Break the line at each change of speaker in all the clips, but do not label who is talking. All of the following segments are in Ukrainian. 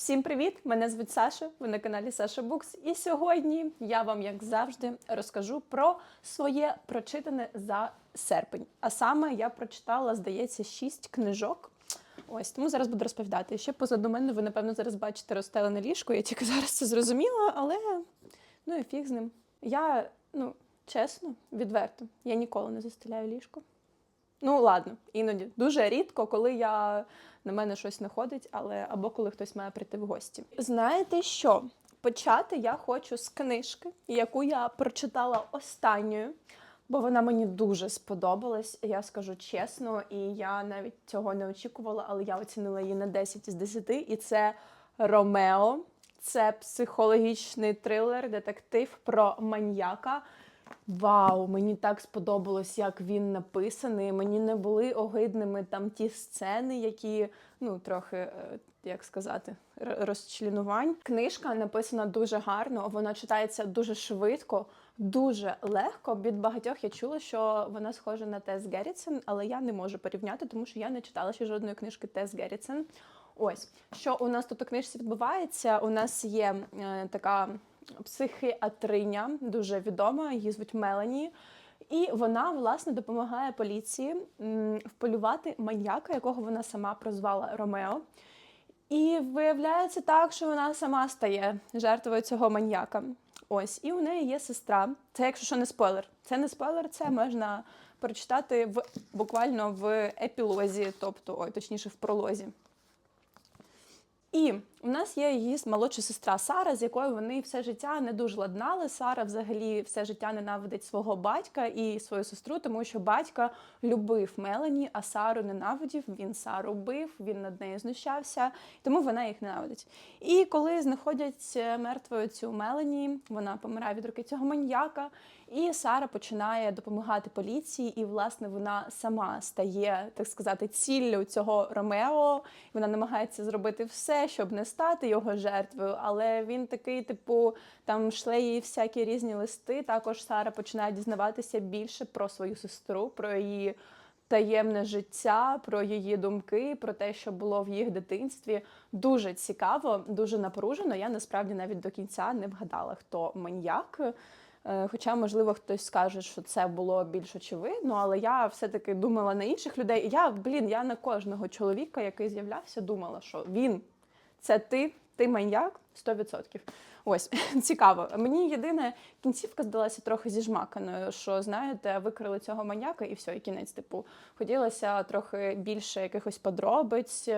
Всім привіт! Мене звуть Саша. Ви на каналі Саша Букс. І сьогодні я вам, як завжди, розкажу про своє прочитане за серпень. А саме я прочитала, здається, шість книжок. Ось тому зараз буду розповідати. Ще позаду мене ви, напевно, зараз бачите розстелене ліжко. Я тільки зараз це зрозуміла, але ну і фіг з ним. Я, ну, чесно, відверто, я ніколи не застеляю ліжко. Ну, ладно, іноді. Дуже рідко, коли я на мене щось находить, але або коли хтось має прийти в гості. Знаєте що? Почати я хочу з книжки, яку я прочитала останньою, бо вона мені дуже сподобалась, я скажу чесно, і я навіть цього не очікувала, але я оцінила її на 10 із 10, і це Ромео. Це психологічний трилер, детектив про маньяка. Вау, мені так сподобалось, як він написаний. Мені не були огидними там ті сцени, які ну трохи е, як сказати, розчленувань. Книжка написана дуже гарно, вона читається дуже швидко, дуже легко. Від багатьох я чула, що вона схожа на Тес Геррітсен, але я не можу порівняти, тому що я не читала ще жодної книжки Тес Геррітсен. Ось що у нас тут у книжці відбувається. У нас є е, така психіатриня, дуже відома, її звуть Мелані. І вона власне допомагає поліції вполювати маньяка, якого вона сама прозвала Ромео. І виявляється так, що вона сама стає жертвою цього маньяка. Ось, і у неї є сестра. Це, якщо що не спойлер. Це не спойлер, це можна прочитати в буквально в епілозі, тобто, ой, точніше, в пролозі. І у нас є її молодша сестра Сара, з якою вони все життя не дуже ладнали. Сара взагалі все життя ненавидить свого батька і свою сестру, тому що батька любив Мелані, а Сару ненавидів. Він Сару бив, він над нею знущався, тому вона їх ненавидить. І коли знаходять е, мертвою цю Мелані, вона помирає від руки цього маньяка. І Сара починає допомагати поліції, і власне вона сама стає, так сказати, ціллю цього Ромео. Вона намагається зробити все, щоб не стати його жертвою. Але він такий, типу, там шле їй всякі різні листи. Також Сара починає дізнаватися більше про свою сестру, про її. Таємне життя, про її думки, про те, що було в їх дитинстві. Дуже цікаво, дуже напружено. Я насправді навіть до кінця не вгадала, хто маньяк. Е, Хоча, можливо, хтось скаже, що це було більш очевидно, але я все-таки думала на інших людей. Я, блін, я на кожного чоловіка, який з'являвся, думала, що він це ти, ти маньяк 100%. Ось цікаво. Мені єдине кінцівка здалася трохи зіжмаканою, що знаєте, викрили цього маньяка і все, і кінець. Типу, хотілося трохи більше якихось подробиць,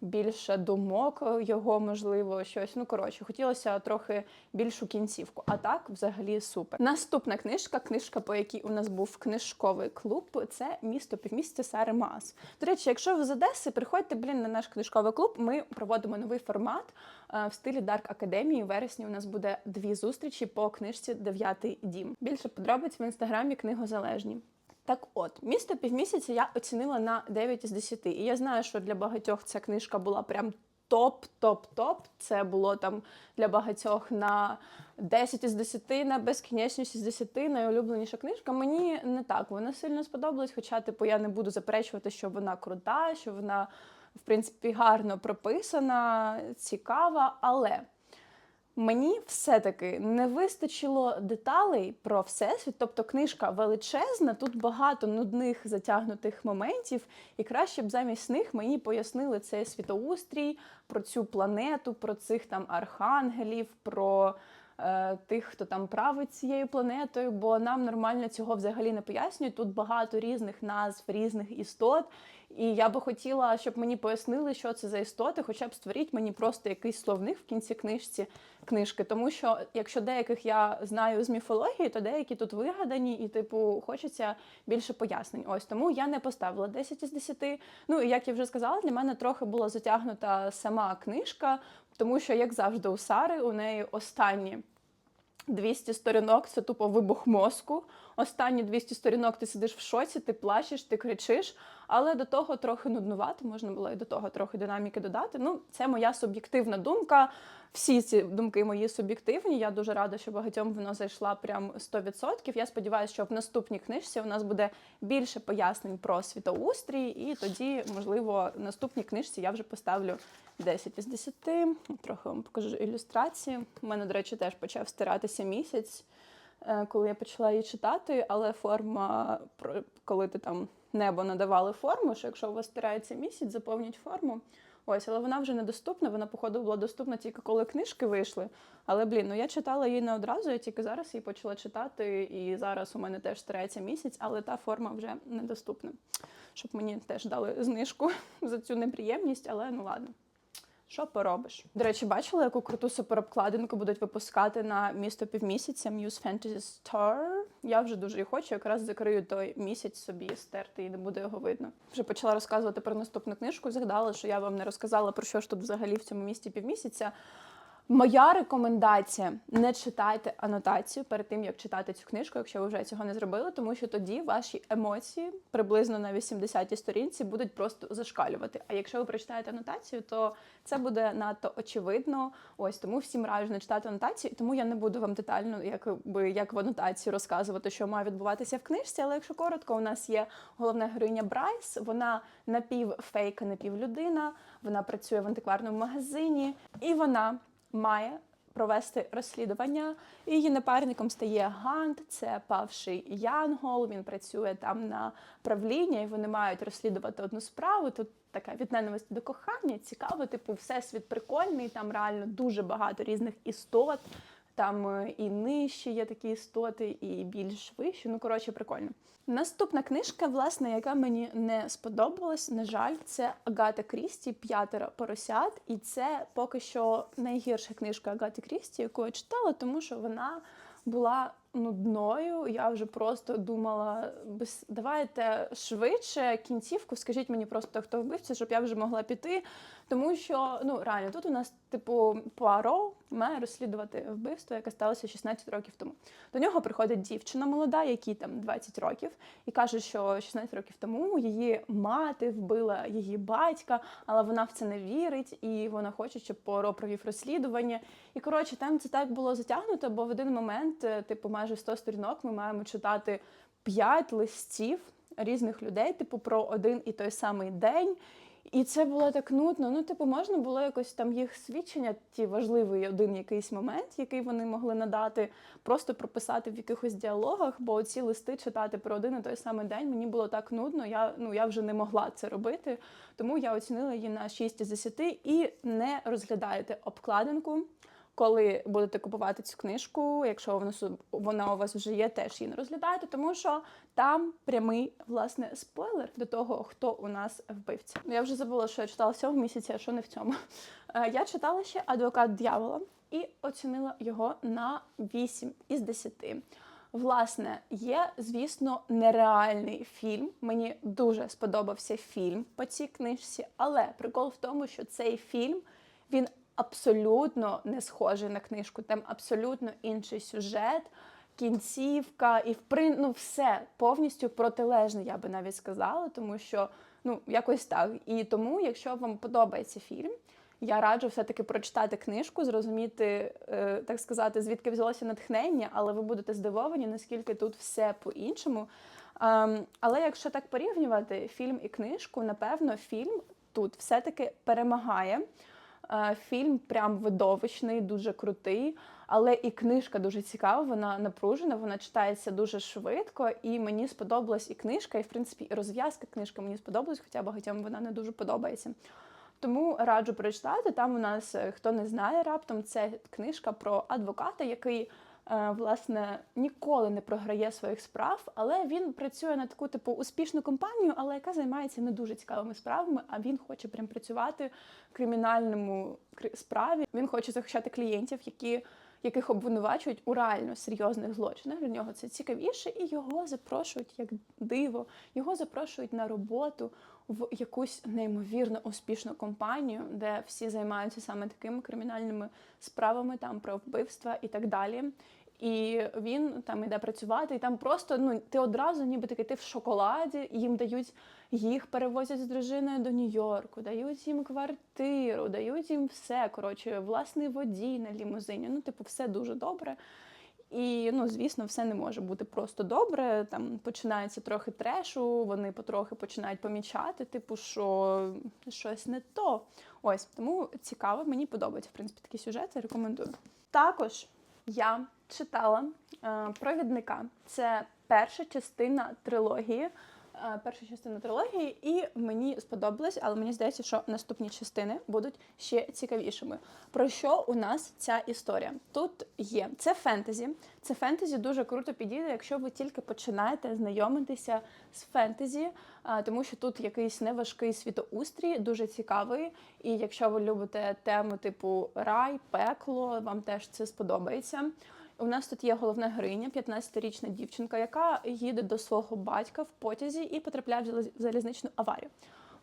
більше думок його, можливо, щось. Ну коротше, хотілося трохи більшу кінцівку. А так, взагалі, супер. Наступна книжка, книжка, по якій у нас був книжковий клуб, це місто півмісяця Сари Маас. До речі, якщо ви з Одеси, приходьте блін на наш книжковий клуб. Ми проводимо новий формат е, в стилі Дарк Академії. У вересні у нас буде дві зустрічі по книжці Дев'ятий дім. Більше подробиць в інстаграмі книгозалежні. Так от, місто півмісяця я оцінила на 9 із 10. І я знаю, що для багатьох ця книжка була прям топ-топ-топ. Це було там для багатьох на 10 із 10, на безкінечність із 10, найулюбленіша книжка. Мені не так. Вона сильно сподобалась, хоча, типу, я не буду заперечувати, що вона крута, що вона, в принципі, гарно прописана, цікава, але. Мені все-таки не вистачило деталей про всесвіт, тобто книжка величезна, тут багато нудних затягнутих моментів, і краще б замість них мені пояснили цей світоустрій, про цю планету, про цих там архангелів, про тих, хто там править цією планетою, бо нам нормально цього взагалі не пояснюють. Тут багато різних назв, різних істот. І я би хотіла, щоб мені пояснили, що це за істоти, хоча б створіть мені просто якийсь словник в кінці книжці книжки. Тому що якщо деяких я знаю з міфології, то деякі тут вигадані, і типу хочеться більше пояснень. Ось тому я не поставила 10 із 10. Ну і як я вже сказала, для мене трохи була затягнута сама книжка, тому що, як завжди, у Сари у неї останні 200 сторінок це тупо вибух мозку. Останні 200 сторінок ти сидиш в шоці, ти плачеш, ти кричиш. Але до того трохи нуднувато, можна було і до того трохи динаміки додати. Ну, це моя суб'єктивна думка. Всі ці думки мої суб'єктивні. Я дуже рада, що багатьом воно зайшла прям 100%. Я сподіваюся, що в наступній книжці у нас буде більше пояснень про світоустрій, і тоді, можливо, в наступній книжці я вже поставлю 10 із 10. Трохи вам покажу ілюстрації. У мене, до речі, теж почав стиратися місяць, коли я почала її читати, але форма, коли ти там небо надавали форму, що якщо у вас стирається місяць, заповніть форму. Ось, але вона вже недоступна. Вона, походу, була доступна тільки коли книжки вийшли. Але блін, ну я читала її не одразу, я тільки зараз її почала читати, і зараз у мене теж старається місяць, але та форма вже недоступна. Щоб мені теж дали знижку за цю неприємність, але ну ладно. Що поробиш? До речі, бачила, яку круту суперобкладинку будуть випускати на місто півмісяця Muse Fantasy Star. Я вже дуже її хочу, якраз закрию той місяць собі стерти і не буде його видно. Вже почала розказувати про наступну книжку. Згадала, що я вам не розказала про що ж тут взагалі в цьому місті півмісяця. Моя рекомендація не читайте анотацію перед тим, як читати цю книжку, якщо ви вже цього не зробили, тому що тоді ваші емоції приблизно на 80-й сторінці будуть просто зашкалювати. А якщо ви прочитаєте анотацію, то це буде надто очевидно. Ось тому всім раджу не читати анотацію, тому я не буду вам детально, якби як в анотації розказувати, що має відбуватися в книжці. Але якщо коротко, у нас є головна героїня Брайс. Вона напівфейка, напівлюдина. Вона працює в антикварному магазині, і вона має провести розслідування. І Її напарником стає Гант, це павший Янгол. Він працює там на правління, і вони мають розслідувати одну справу. Тут така від ненависті до кохання. Цікаво, типу, всесвіт прикольний. Там реально дуже багато різних істот. Там е, і нижчі є такі істоти, і більш вищі. Ну, коротше, прикольно. Наступна книжка, власне, яка мені не сподобалась, на жаль, це Агата Крісті П'ятеро поросят. І це поки що найгірша книжка Агати Крісті, яку я читала, тому що вона була нудною. Я вже просто думала, давайте швидше кінцівку, скажіть мені просто, хто вбивця, щоб я вже могла піти. Тому що ну реально тут у нас, типу, Пуаро має розслідувати вбивство, яке сталося 16 років тому. До нього приходить дівчина молода, якій там 20 років, і каже, що 16 років тому її мати вбила її батька, але вона в це не вірить, і вона хоче, щоб Пуаро провів розслідування. І коротше, там це так було затягнуто, бо в один момент, е, типу, майже 100 сторінок, ми маємо читати 5 листів різних людей, типу, про один і той самий день. І це було так нудно. Ну, типу, можна було якось там їх свідчення, ті важливий один якийсь момент, який вони могли надати, просто прописати в якихось діалогах, бо ці листи читати про один і той самий день мені було так нудно. Я ну я вже не могла це робити. Тому я оцінила її на 6 із 10 і не розглядаєте обкладинку. Коли будете купувати цю книжку, якщо вона, у вас вже є, теж її не розглядайте, тому що там прямий власне спойлер до того, хто у нас вбивця. Я вже забула, що я читала в місяці, а що не в цьому. Е, Я читала ще адвокат дьявола і оцінила його на 8 із 10. Власне, є, звісно, нереальний фільм. Мені дуже сподобався фільм по цій книжці, але прикол в тому, що цей фільм він абсолютно не схожий на книжку. Там абсолютно інший сюжет, кінцівка і вприн... ну, все повністю протилежне, я би навіть сказала, тому що ну якось так. І тому, якщо вам подобається фільм. Я раджу все-таки прочитати книжку, зрозуміти, е, так сказати, звідки взялося натхнення, але ви будете здивовані, наскільки тут все по-іншому. Ем, але якщо так порівнювати фільм і книжку, напевно, фільм тут все-таки перемагає. Е, Фільм прям видовищний, дуже крутий, але і книжка дуже цікава, вона напружена, вона читається дуже швидко, і мені сподобалась і книжка, і в принципі і розв'язка книжки мені сподобалась, хоча багатьом вона не дуже подобається. Тому раджу прочитати. Там у нас, е, хто не знає раптом, це книжка про адвоката, який власне ніколи не програє своїх справ, але він працює на таку типу успішну компанію, але яка займається не дуже цікавими справами. А він хоче прям працювати в кримінальному кри- справі. Він хоче захищати клієнтів, які. Яких обвинувачують у реально серйозних злочинах. Для нього це цікавіше, і його запрошують як диво. Його запрошують на роботу в якусь неймовірно успішну компанію, де всі займаються саме такими кримінальними справами, там про вбивства і так далі. І він там іде працювати, і там просто ну ти одразу, ніби такий ти в шоколаді, їм дають їх перевозять з дружиною до Нью-Йорку, дають їм квартиру, дають їм все. Коротше, власний водій на лімузині. Ну, типу, все дуже добре. І ну, звісно, все не може бути просто добре. Там починається трохи трешу, вони потрохи починають помічати, типу, що щось не то. Ось тому цікаво, мені подобається в принципі такі сюжети. Рекомендую. Також я читала е, провідника. Це перша частина трилогії. Е, перша частина трилогії, і мені сподобалось, але мені здається, що наступні частини будуть ще цікавішими. Про що у нас ця історія? Тут є це фентезі. Це фентезі дуже круто підійде, якщо ви тільки починаєте знайомитися з фентезі, е, тому що тут якийсь неважкий світоустрій, дуже цікавий. І якщо ви любите тему типу рай, пекло, вам теж це сподобається. У нас тут є головна героїня, 15-річна дівчинка, яка їде до свого батька в потязі і потрапляє в залізничну аварію.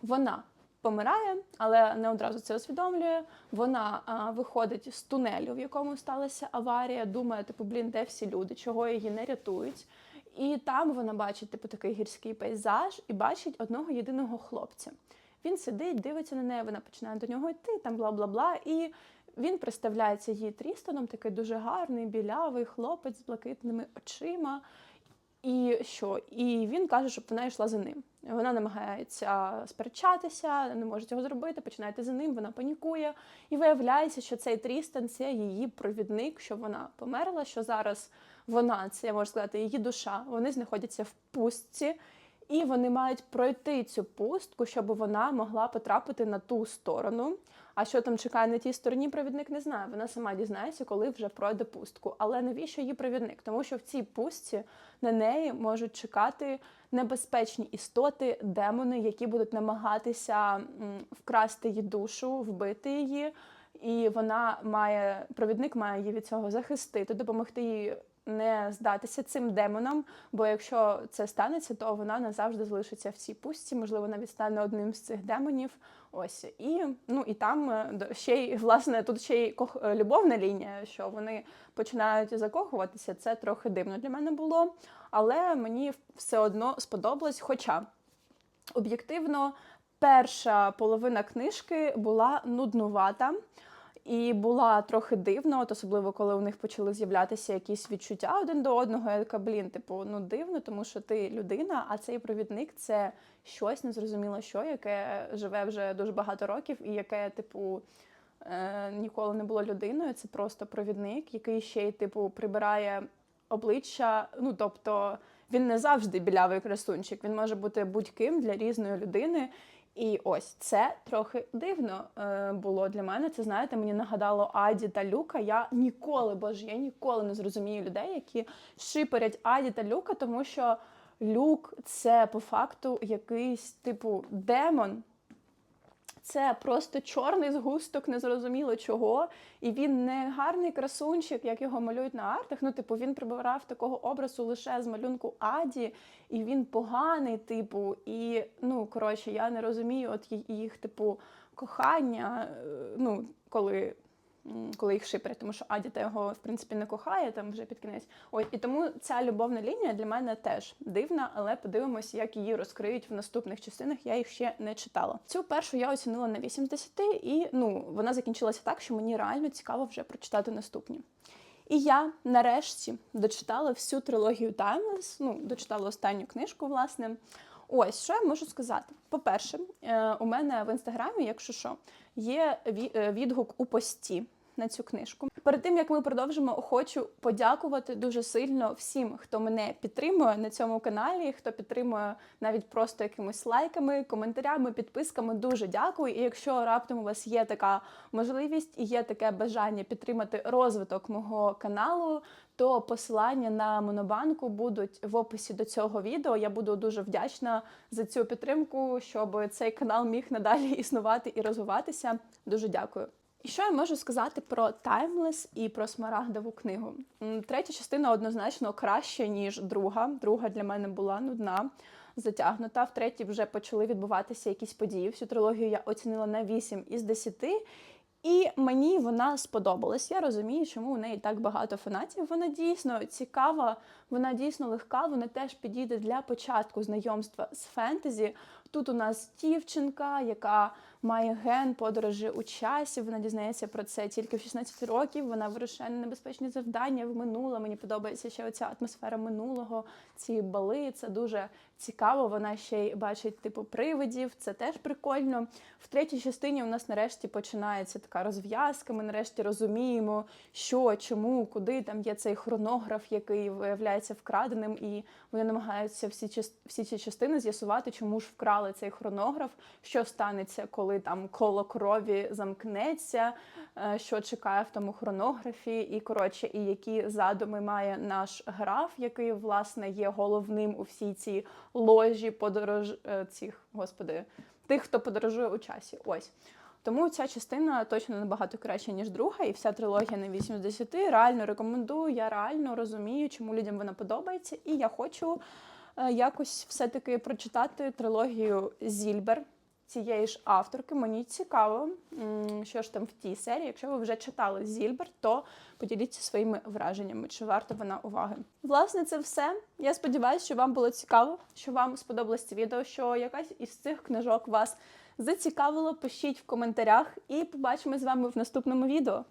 Вона помирає, але не одразу це усвідомлює. Вона а, виходить з тунелю, в якому сталася аварія, думає, типу, блін, де всі люди, чого її не рятують. І там вона бачить типу такий гірський пейзаж і бачить одного єдиного хлопця. Він сидить, дивиться на неї, вона починає до нього йти, там бла бла бла. І він представляється їй Трістоном, такий дуже гарний, білявий хлопець з блакитними очима. І що? І він каже, щоб вона йшла за ним. Вона намагається сперечатися, не може цього зробити, починає йти за ним, вона панікує. І виявляється, що цей Трістан це її провідник, що вона померла, що зараз вона, це можна сказати, її душа. Вони знаходяться в пустці, і вони мають пройти цю пустку, щоб вона могла потрапити на ту сторону. А що там чекає на тій стороні, провідник не знає. Вона сама дізнається, коли вже пройде пустку. Але навіщо їй провідник? Тому що в цій пустці на неї можуть чекати небезпечні істоти, демони, які будуть намагатися вкрасти її душу, вбити її. І вона має провідник має її від цього захистити, допомогти їй не здатися цим демонам. Бо якщо це станеться, то вона назавжди залишиться в цій пустці. Можливо, навіть стане одним з цих демонів. Ось і ну і там е, ще й власне тут ще й кох... е, любовна лінія, що вони починають закохуватися. Це трохи дивно для мене було, але мені все одно сподобалось. Хоча об'єктивно перша половина книжки була нуднувата. І була трохи дивно, от особливо коли у них почали з'являтися якісь відчуття один до одного. Я така, блін, типу, ну дивно, тому що ти людина, а цей провідник це щось незрозуміло, що яке живе вже дуже багато років, і яке, типу, е, ніколи не було людиною. Це просто провідник, який ще й типу прибирає обличчя. Ну тобто він не завжди білявий красунчик, він може бути будь-ким для різної людини. І ось це трохи дивно е, було для мене. Це знаєте, мені нагадало Аді та Люка. Я ніколи, боже, я ніколи не зрозумію людей, які шиперять Аді та Люка, тому що Люк це по факту якийсь типу демон. Це просто чорний згусток, незрозуміло чого. І він не гарний красунчик, як його малюють на артах. Ну, типу, він прибирав такого образу лише з малюнку Аді, і він поганий, типу. І ну, коротше, я не розумію от їх, типу, кохання. е, Ну, коли. Коли їх шиперять, тому що Адіта його в принципі не кохає там вже під кінець. Ось і тому ця любовна лінія для мене теж дивна, але подивимось, як її розкриють в наступних частинах. Я їх ще не читала. Цю першу я оцінила на 8 з 10, і ну вона закінчилася так, що мені реально цікаво вже прочитати наступні. І я нарешті дочитала всю трилогію Timeless, ну, дочитала останню книжку, власне. Ось, що я можу сказати. По-перше, е, у мене в інстаграмі, якщо що, є е, відгук у пості на цю книжку. Перед тим як ми продовжимо, хочу подякувати дуже сильно всім, хто мене підтримує на цьому каналі, хто підтримує навіть просто якимись лайками, коментарями, підписками. Дуже дякую. І якщо раптом у вас є така можливість і є таке бажання підтримати розвиток мого каналу, то посилання на монобанку будуть в описі до цього відео. Я буду дуже вдячна за цю підтримку, щоб цей канал міг надалі існувати і розвиватися. Дуже дякую. І що я можу сказати про Timeless і про смарагдову книгу? Третя частина однозначно краща, ніж друга. Друга для мене була нудна, затягнута. В третій вже почали відбуватися якісь події. Всю трилогію я оцінила на 8 із 10. І мені вона сподобалась. Я розумію, чому у неї так багато фанатів. Вона дійсно цікава, вона дійсно легка. Вона теж підійде для початку знайомства з фентезі. Тут у нас дівчинка, яка має ген подорожі у часі. Вона дізнається про це тільки в 16 років. Вона вирушає на небезпечні завдання в минуле. Мені подобається ще оця атмосфера минулого, ці бали. Це дуже цікаво. Вона ще й бачить типу привидів. Це теж прикольно. В третій частині у нас нарешті починається така розв'язка. Ми нарешті розуміємо, що, чому, куди там є цей хронограф, який виявляється вкраденим, і вони намагаються всі всі ці частини з'ясувати, чому ж вкрали цей хронограф, що станеться, коли там коло крові замкнеться, е, що чекає в тому хронографі, і коротше, і які задуми має наш граф, який власне є головним у всій цій ложі подорож е, цих, господи, тих, хто подорожує у часі. Ось. Тому ця частина точно набагато краща, ніж друга, і вся трилогія на 8 з 10. Реально рекомендую. Я реально розумію, чому людям вона подобається, і я хочу е, якось все-таки прочитати трилогію Зільбер цієї ж авторки. Мені цікаво, що ж там в тій серії. Якщо ви вже читали Зільбер, то поділіться своїми враженнями, чи варто вона уваги. Власне, це все. Я сподіваюся, що вам було цікаво, що вам сподобалось це відео, що якась із цих книжок вас зацікавила. Пишіть в коментарях і побачимо з вами в наступному відео.